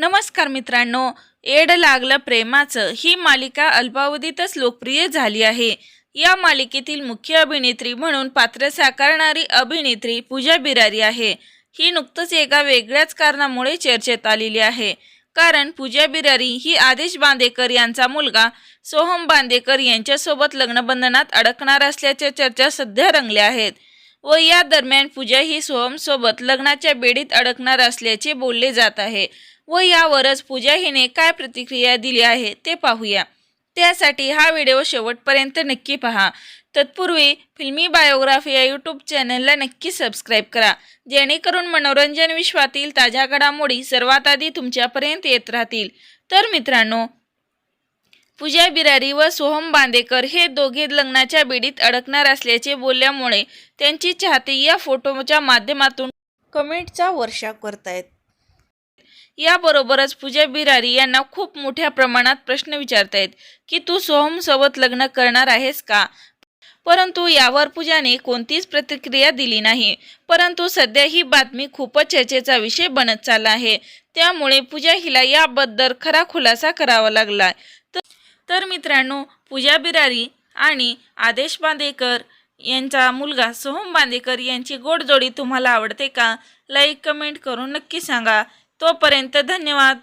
नमस्कार मित्रांनो एड लागलं प्रेमाचं ही मालिका अल्पावधीतच लोकप्रिय झाली आहे. या मालिकेतील मुख्य अभिनेत्री म्हणून पात्र साकारणारी अभिनेत्री पूजा बिरारी आहे. ही नुकतंच एका वेगळ्याच कारणामुळे चर्चेत आलेली आहे. कारण पूजा बिरारी ही आदेश बांदेकर यांचा मुलगा सोहम बांदेकर यांच्यासोबत लग्नबंधनात अडकणार असल्याच्या चर्चा सध्या रंगल्या आहेत. व या दरम्यान पूजा ही सोहमसोबत लग्नाच्या बेडीत अडकणार असल्याचे बोलले जात आहे. व यावरच पूजा हिने काय प्रतिक्रिया दिली आहे ते पाहूया. त्यासाठी हा व्हिडिओ शेवटपर्यंत नक्की पहा. तत्पूर्वी फिल्मी बायोग्राफी या यूट्यूब चॅनलला नक्की सबस्क्राईब करा. जेणेकरून मनोरंजन विश्वातील ताज्या घडामोडी सर्वात आधी तुमच्यापर्यंत येत राहतील. तर मित्रांनो पूजा बिरारी व सोहम बांदेकर हे दोघे लग्नाच्या बेडीत अडकणार असल्याचे बोलल्यामुळे त्यांची चाहते या फोटोच्या माध्यमातून कमेंटचा वर्षा करतायत. याबरोबरच पूजा बिरारी यांना खूप मोठ्या प्रमाणात प्रश्न विचारतायत की तू सोहमसोबत लग्न करणार आहेस का? परंतु यावर पूजाने कोणतीच प्रतिक्रिया दिली नाही. परंतु सध्या ही बातमी खूपच चर्चेचा विषय बनत चालला आहे. त्यामुळे पूजा हिला याबद्दल खरा खुलासा करावा लागला आहे. तर मित्रांनो पूजा बिरारी आणि आदेश बांदेकर यांचा मुलगा सोहम बांदेकर यांची गोडजोडी तुम्हाला आवडते का? लाईक कमेंट करून नक्की सांगा. तोपर्यंत धन्यवाद.